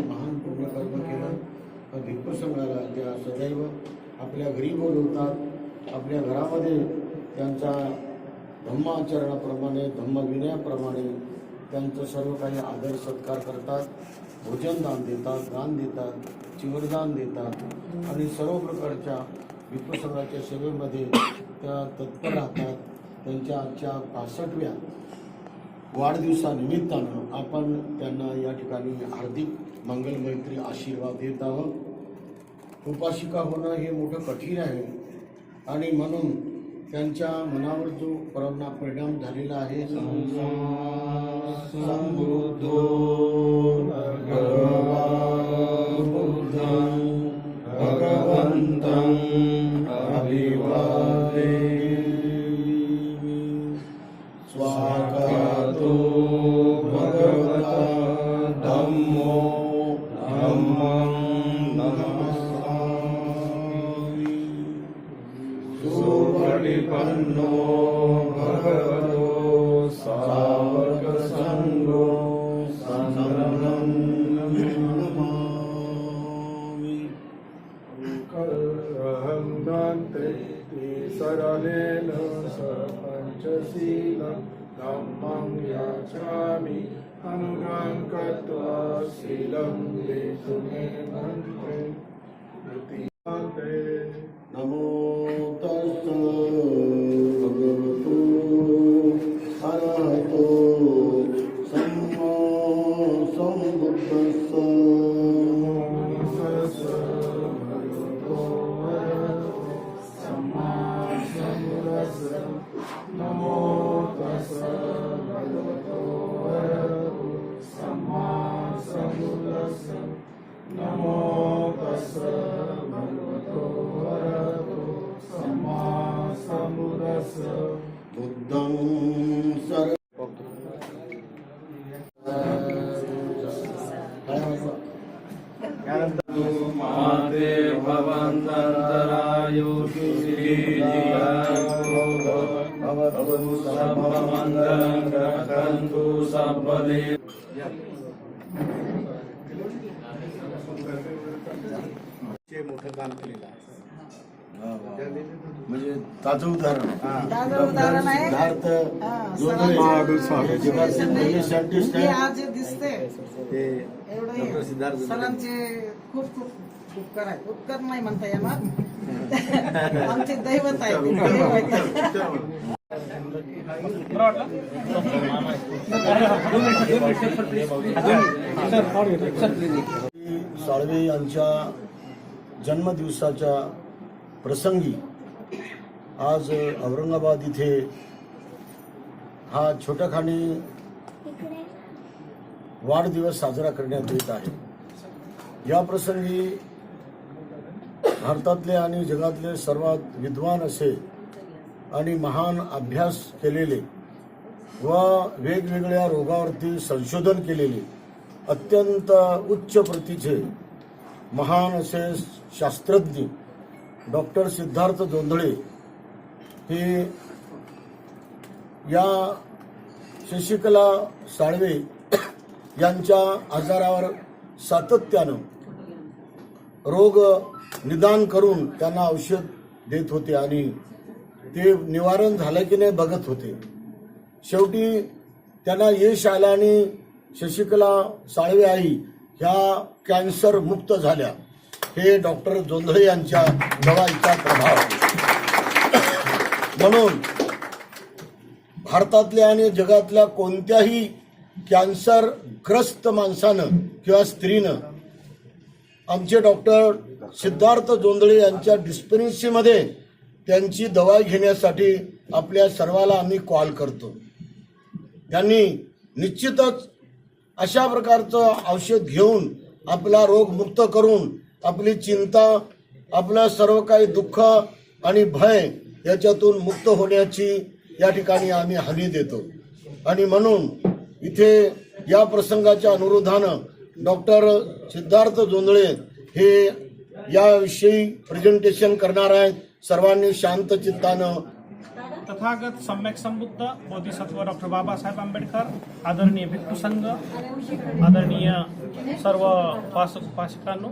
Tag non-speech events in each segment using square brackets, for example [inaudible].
महान पुण्यकर्म केलं तर भिक्खू त्या सदैव आपल्या घरी बोलवतात आपल्या घरामध्ये त्यांचा धम्माचरणाप्रमाणे धम्मविनयाप्रमाणे त्यांचं सर्व काही आदर सत्कार करतात भोजन दान देतात दान देतात चिवरदान देतात. आणि सर्व प्रकारच्या भिक्खू सेवेमध्ये त्या तत्पर राहतात. त्यांच्या आजच्या पासष्टव्या वाढदिवसानिमित्तानं आपण त्यांना या ठिकाणी हार्दिक मंगलमैत्री आशीर्वाद देत आहोत. उपासिका होणं हे मोठं कठीण आहे. आणि म्हणून त्यांच्या मनावर जो परिणाम परिणाम झालेला आहे समृद्धो स्वागतो भगवता धम्मो धम्मं सुपटिपन्नो भगवतो सावकसङ्गो सङ्गं नमामि। सरलेन स पञ्चशीलं धम्मं याचामि अनुगां कृत्वा शीलं देतु मे मन्त्रे। नमो तस् भगवतो वरदो सम्मा सम्बुद्धस्स बुद्धं सर माते भवन्तरायो सर्वमङ्गलं रक्षन्तु सबले चे मोठं काम केलेलं आहे. म्हणजे ताजं उदाहरण. ताजं उदाहरण आहे. सिद्धार्थ हा, जोंधळे, सरांचे- जगातले पहिले सायंटिस्ट हे आहे आज जे दिसते एवढं हे. सरांचे खूप खूप उपकार आहेत. उपकार नाही म्हणता येणार. [laughs] आमचे दैवत आहे ते आहेत. साळवे यांच्या जन्मदिवसाच्या प्रसंगी आज औरंगाबाद इथे हा छोटाखानी वाढदिवस साजरा करण्यात येत आहे. या प्रसंगी भारतातले आणि जगातले सर्वात विद्वान असे आणि महान अभ्यास केलेले व वेगवेगळ्या रोगावरती संशोधन केलेले अत्यंत उच्च प्रतीचे महान असे शास्त्रज्ञ डॉक्टर सिद्धार्थ जोंधळे हे या शशिकला साळवे यांच्या आजारावर सातत्यानं रोग निदान करून त्यांना औषध देत होते आणि ते निवारण झालं की नाही बघत होते. शेवटी त्यांना यश आलं आणि शशिकला साळवे आई ह्या कॅन्सर मुक्त झाल्या. हे डॉक्टर जोंधळे यांच्या दवाईचा प्रभाव. म्हणून भारतातल्या आणि जगातल्या कोणत्याही कॅन्सरग्रस्त माणसानं किंवा स्त्रीनं आमचे डॉक्टर सिद्धार्थ जोंधळे यांच्या डिस्पेन्सीमध्ये त्यांची दवाई घेण्यासाठी आपल्या सर्वाला आम्ही कॉल करतो. त्यांनी निश्चितच अशा प्रकारचं औषध घेऊन आपला रोग मुक्त करून आपली चिंता आपलं सर्व काही दुःख आणि भय याच्यातून मुक्त होण्याची या ठिकाणी आम्ही हमी देतो. आणि म्हणून इथे या प्रसंगाच्या अनुरोधानं डॉक्टर सिद्धार्थ जोंधळे हे याविषयी प्रेझेंटेशन करणार आहेत. सर्वांनी शांत चित्तानं तथागत सम्यक संबुद्ध बोधिसत्व डॉक्टर बाबासाहेब आंबेडकर आदरणीय भिक्खू संघ आदरणीय सर्व उपासक उपासकांनो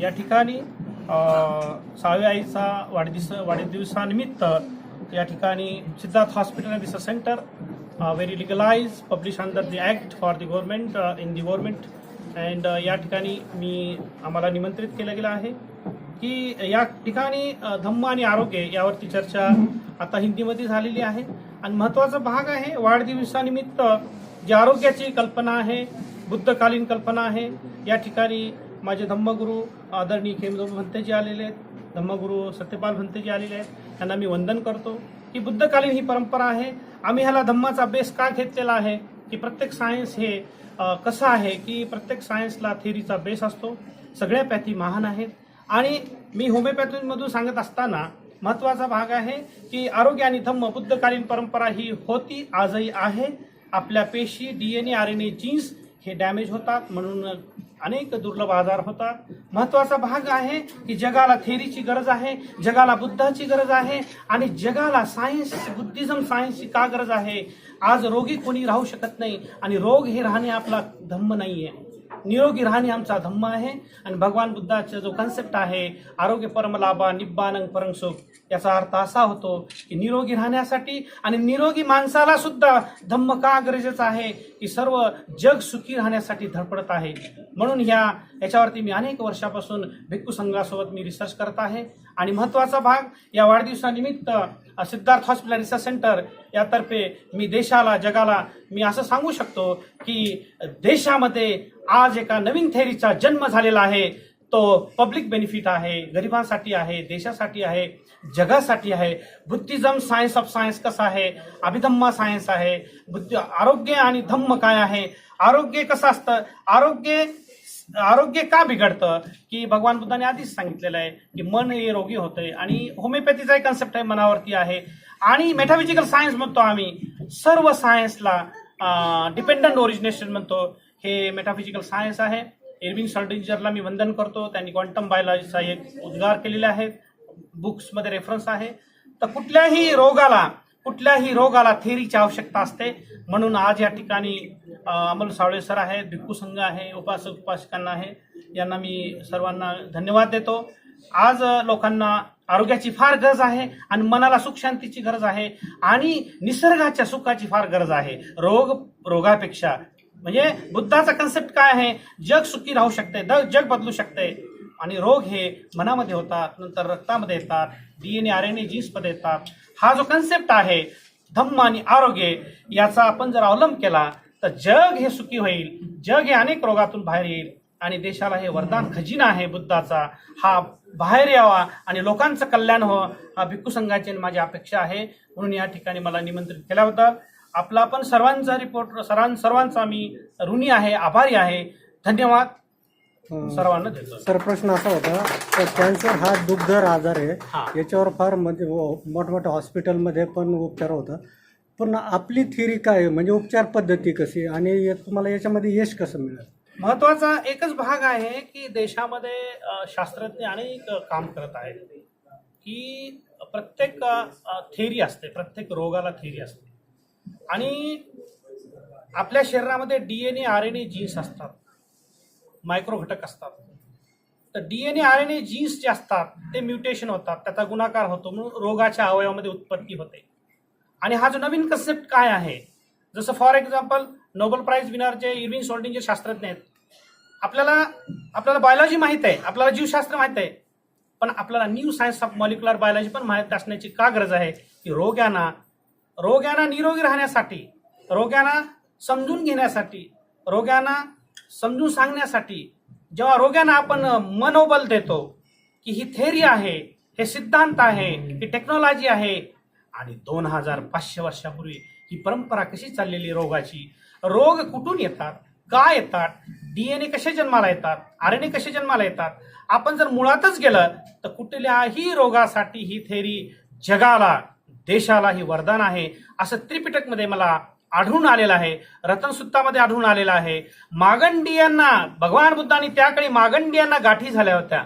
या ठिकाणी अ, सहाव्या आईचा वाढदिवस वाढदिवसानिमित्त या ठिकाणी Siddharth hospital and research centre very legalise publish under the act for the government in the government and या ठिकाणी मी आम्हाला निमंत्रित केलं गेलं आहे की या ठिकाणी धम्म आणि आरोग्य यावरती चर्चा आता हिंदीमध्ये झालेली आहे. आणि महत्त्वाचा भाग आहे वाढदिवसानिमित्त जी आरोग्याची कल्पना आहे बुद्धकालीन कल्पना आहे या ठिकाणी माझे धम्मगुरू आदरणीय खेमदेव भंतेजी आलेले आहेत. धम्मगुरू सत्यपाल भंतेजी आलेले आहेत. त्यांना मी वंदन करतो. की बुद्धकालीन ही परंपरा आहे. आम्ही ह्याला धम्माचा बेस का घेतलेला आहे? की प्रत्येक सायन्स हे कसं आहे? की प्रत्येक सायन्सला थेरीचा बेस असतो. सगळ्या पॅथी महान आहेत. आणि मी होमिओपॅथीमधून सांगत असताना महत्त्वाचा भाग आहे की आरोग्य आणि धम्म बुद्धकालीन परंपरा ही होती आजही आहे. आपल्या पेशी DNA R N A genes हे डॅमेज होतात म्हणून अनेक दुर्लभ आजार होतात. महत्त्वाचा भाग आहे की जगाला थेरीची गरज आहे जगाला बुद्धाची गरज आहे आणि जगाला सायन्स बुद्धिझम सायन्सची का गरज आहे? आज रोगी कोणी राहू शकत नाही आणि रोग हे राहणे आपला धम्म नाही आहे निरोगी राहणे आमचा धम्म आहे. आणि भगवान बुद्धाचा जो कन्सेप्ट आहे आरोग्य परमलाभा निब्बानंग परम याचा अर्थ असा होतो की निरोगी राहण्यासाठी आणि निरोगी माणसाला सुद्धा धम्म का गरजेचं आहे? की सर्व जग सुखी राहण्यासाठी धडपडत आहे. म्हणून ह्या याच्यावरती मी अनेक वर्षापासून भिक्खू संघासोबत मी रिसर्च करत आहे. आणि महत्त्वाचा भाग या वाढदिवसानिमित्त सिद्धार्थ हॉस्पिटल रिसर्च सेंटर यातर्फे मी देशाला जगाला मी असं सांगू शकतो की देशामध्ये आज एका नवीन थेरीचा जन्म झालेला आहे. तो पब्लिक बेनिफिट आहे गरिबांसाठी आहे देशासाठी आहे जगासाठी आहे. बुद्धिझम सायन्स ऑफ सायन्स कसं आहे? अभिधम्मा सायन्स आहे. बुद्धि आरोग्य आणि धम्म काय आहे? आरोग्य कसं असतं? आरोग्य आरोग्य का बिघडतं? की भगवान बुद्धाने आधीच सांगितलेलं आहे की मन हे रोगी होतंय आणि होमिओपॅथीचा एक कन्सेप्ट आहे मनावरती आहे. आणि मेटाफिजिकल सायन्स म्हणतो आम्ही. सर्व सायन्सला डिपेंडंट ओरिजिनेशन म्हणतो. हे मेटाफिजिकल सायन्स आहे. एरविंग सॉल्टिंजरला मी वंदन करतो. त्यांनी क्वांटम बायोलॉजीचा एक उद्गार केलेले आहेत बुक्समध्ये रेफरन्स आहे. तर कुठल्याही रोगाला कुठल्याही रोगाला थेरीची आवश्यकता असते. म्हणून आज या ठिकाणी अमोल सावळे सर आहेत भिक्खू संघ आहे उपासक उपासकांना आहे. यांना मी सर्वांना धन्यवाद देतो. आज लोकांना आरोग्याची फार गरज आहे आणि मनाला सुख शांतीची गरज आहे आणि निसर्गाच्या सुखाची फार गरज आहे. रोग रोगापेक्षा म्हणजे बुद्धाचा कन्सेप्ट काय आहे? जग सुखी राहू शकते जग बदलू शकते आणि रोग हे मनामध्ये होतात नंतर रक्तामध्ये येतात डीएनए आर एन ए जीन्समध्ये येतात. हा जो कन्सेप्ट आहे धम्म आणि आरोग्य याचा आपण जर अवलंब केला तर जग हे सुखी होईल जग हे अनेक रोगातून बाहेर येईल आणि देशाला हे वरदान खजिना आहे बुद्धाचा. हा बाहेर यावा आणि लोकांचं कल्याण व्हावं हा भिक्खू संघाची माझी अपेक्षा आहे. म्हणून या ठिकाणी मला निमंत्रित केल्याबद्दल आपला पण सर्वांचा रिपोर्ट सर्वां सर्वांचा मी ऋणी आहे आभारी आहे. धन्यवाद. सर्वांना सर प्रश्न असा होता तर कॅन्सर हा दुग्धर आजार हा. आहे याच्यावर फार म्हणजे व- मोठमोठ्या हॉस्पिटलमध्ये पण उपचार होतात. पण आपली थिअरी काय आहे? म्हणजे उपचार पद्धती कशी आणि या- तुम्हाला याच्यामध्ये यश कसं मिळेल? महत्त्वाचा एकच भाग आहे की देशामध्ये अ, शास्त्रज्ञ अनेक अ, काम करत आहेत की प्रत्येक थेरी असते प्रत्येक रोगाला थेरी असते. आणि आपल्या शरीरामध्ये DNA R N A genes असतात. मायक्रो घटक असतात. तर DNA R N A genes जे असतात ते म्युटेशन होतात त्याचा गुणाकार होतो म्हणून रोगाच्या अवयवामध्ये उत्पत्ती होते. आणि हा जो नवीन कन्सेप्ट काय आहे? जसं for example Nobel prize winner जे इरविंग सोल्डिंग जे शास्त्रज्ञ आहेत आपल्याला आपल्याला बायोलॉजी माहीत आहे आपल्याला जीवशास्त्र माहीत आहे पण आपल्याला new science of molecular biology पण माहीत असण्याची का गरज आहे? की रोग्यांना रोग्यांना निरोगी राहण्यासाठी रोग्यांना समजून घेण्यासाठी रोग्यांना समजून सांगण्यासाठी जेव्हा रोग्यांना आपण मनोबल देतो की ही थेरी आहे हे सिद्धांत आहे ही टेक्नॉलॉजी आहे आणि दोन हजार पाचशे वर्षापूर्वी ही परंपरा कशी चाललेली रोगाची? रोग कुठून येतात? का येतात? डीएनए कसे जन्माला येतात? आर एन ए कसे जन्माला येतात? आपण जर मुळातच गेलं तर कुठल्याही रोगासाठी ही थेरी जगाला देशाला ही वरदान आहे. असं त्रिपिटकमध्ये मला आढळून आलेलं आहे. रतनसुत्तामध्ये आढळून आलेलं आहे. मागंडियांना भगवान बुद्धांनी त्या काळी मागंडियांना गाठी झाल्या होत्या.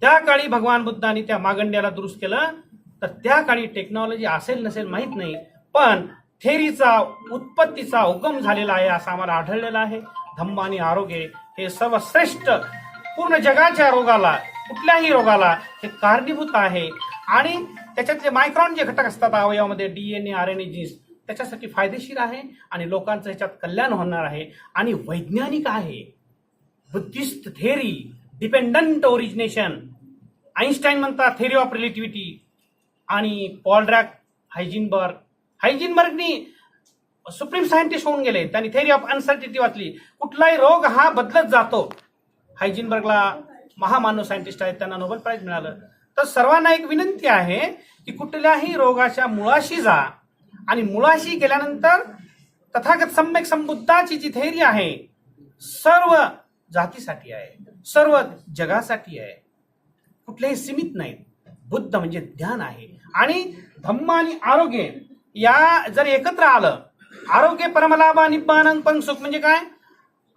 त्या काळी भगवान बुद्धांनी त्या मागंड्याला दुरुस्त केलं. तर त्या काळी टेक्नॉलॉजी असेल नसेल माहीत नाही पण थेरीचा उत्पत्तीचा उगम झालेला आहे असं आम्हाला आढळलेलं आहे. धम्म आणि आरोग्य हे सर्वश्रेष्ठ पूर्ण जगाच्या रोगाला कुठल्याही रोगाला हे कारणीभूत आहे. आणि त्याच्यातले मायक्रॉन जे घटक असतात अवयवामध्ये DNA R N A genes त्याच्यासाठी फायदेशीर आहे आणि लोकांचं ह्याच्यात कल्याण होणार आहे. आणि वैज्ञानिक आहे. Buddhist theory dependent origination Einstein म्हणतात थेरी ऑफ रिलेटिव्हिटी आणि पॉलड्रॅक हायजिनबर्ग हायजिनबर्गनी सुप्रीम सायंटिस्ट होऊन गेले. त्यांनी थेरी ऑफ अनसर्टिटी वाचली. कुठलाही रोग हा बदलत जातो. हायजिनबर्गला महामानव सायंटिस्ट आहेत. त्यांना नोबेल प्राईज मिळालं. तर सर्वांना एक विनंती आहे की कुठल्याही रोगाच्या मुळाशी जा आणि मुळाशी गेल्यानंतर तथागत सम्यक संबुद्धाची जी थेरी आहे सर्व जातीसाठी आहे. सर्व जगासाठी आहे. कुठलेही सीमित नाहीत. बुद्ध म्हणजे ज्ञान आहे. आणि धम्म आणि आरोग्य या जर एकत्र आलं आरोग्य परमलाभा निब्बानंद पण सुख म्हणजे काय?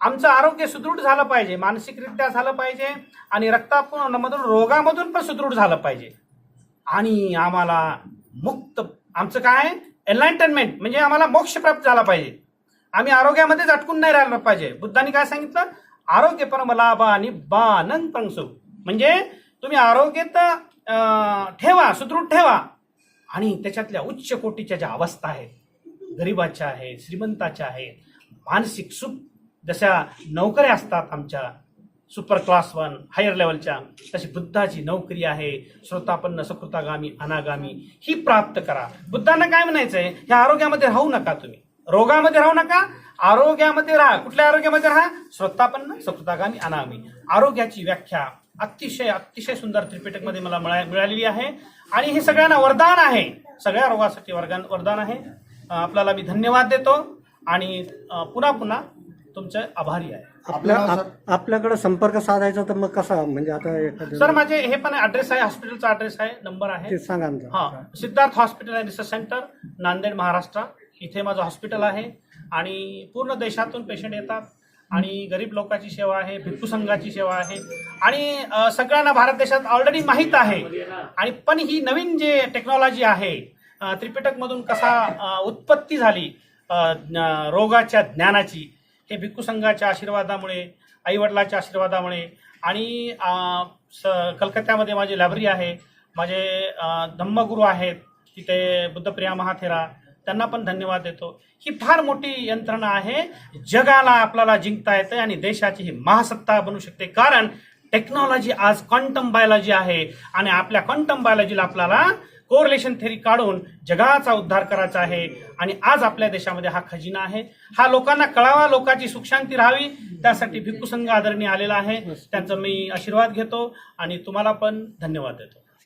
आमचं आरोग्य सुदृढ झालं पाहिजे मानसिकरित्या झालं पाहिजे आणि रक्तामधून रोगामधून पण सुदृढ झालं पाहिजे. आणि आम्हाला मुक्त आमचं काय? एनलाइटनमेंट म्हणजे आम्हाला मोक्ष प्राप्त झाला पाहिजे. आम्ही आरोग्यामध्येच अटकून नाही राहिलं पाहिजे. बुद्धांनी काय सांगितलं? आरोग्य परमलाभा आणि बानंद सुख. म्हणजे तुम्ही आरोग्य तर ठेवा सुदृढ ठेवा. आणि त्याच्यातल्या उच्च कोटीच्या ज्या अवस्था आहेत गरिबाच्या आहेत श्रीमंताच्या आहेत मानसिक सुख जशा नोकऱ्या असतात आमच्या सुपर क्लास वन हायर लेवलच्या तशी बुद्धाची नोकरी आहे श्रोतापन्न सकृतागामी अनागामी ही प्राप्त करा. बुद्धांना काय म्हणायचंय? या आरोग्यामध्ये राहू नका तुम्ही. रोगामध्ये राहू नका. आरोग्यामध्ये राहा. कुठल्या आरोग्यामध्ये राहा? श्रोतापन्न सकृतागामी अनागामी. आरोग्याची व्याख्या अतिशय अतिशय सुंदर त्रिपिटकमध्ये मला मिळा- मिळालेली आहे. आणि हे सगळ्यांना वरदान आहे. सगळ्या रोगासाठी वरदान वरदान आहे. आपल्याला मी धन्यवाद देतो. आणि पुन्हा पुन्हा तुमचे आभारी आहे. आपल्या आप- आपल्याकडे संपर्क साधायचा तर मग कसा? म्हणजे आता सर माझे हे पण ऍड्रेस आहे हॉस्पिटलचा ऍड्रेस आहे नंबर आहे. ते सांगा हा Siddharth hospital and research centre Nanded Maharashtra. इथे माझं हॉस्पिटल आहे. आणि पूर्ण देशातून पेशंट येतात. आणि गरीब लोकांची सेवा आहे भिक्खू संघाची सेवा आहे. आणि सगळ्यांना भारत देशात ऑलरेडी माहीत आहे. आणि पण ही नवीन जे टेक्नॉलॉजी आहे त्रिपिटकमधून कसा उत्पत्ती झाली रोगाच्या ज्ञानाची हे भिक्खू संघाच्या आशीर्वादामुळे आईवडिलाच्या आशीर्वादामुळे आणि स- कलकत्त्यामध्ये माझी लायब्ररी आहे. माझे धम्मगुरू आहेत. तिथे बुद्धप्रिया महाथेरा त्यांना पण धन्यवाद देतो. ही फार मोठी यंत्रणा आहे. जगाला आपल्याला जिंकता येते आणि देशाची ही महासत्ता बनू शकते. कारण टेक्नॉलॉजी आज क्वांटम बायोलॉजी आहे आणि आपल्या क्वांटम बायोलॉजीला आपल्याला कोरिलेशन थेरी काढून जगाचा उद्धार करायचा आहे. आणि आज आपल्या देशामध्ये हा खजिना आहे. हा लोकांना कळावा लोकांची सुखशांती राहावी त्यासाठी भिक्खू संघ आदरणीय आलेला आहे. त्यांचा मी आशीर्वाद घेतो आणि तुम्हाला पण धन्यवाद देतो.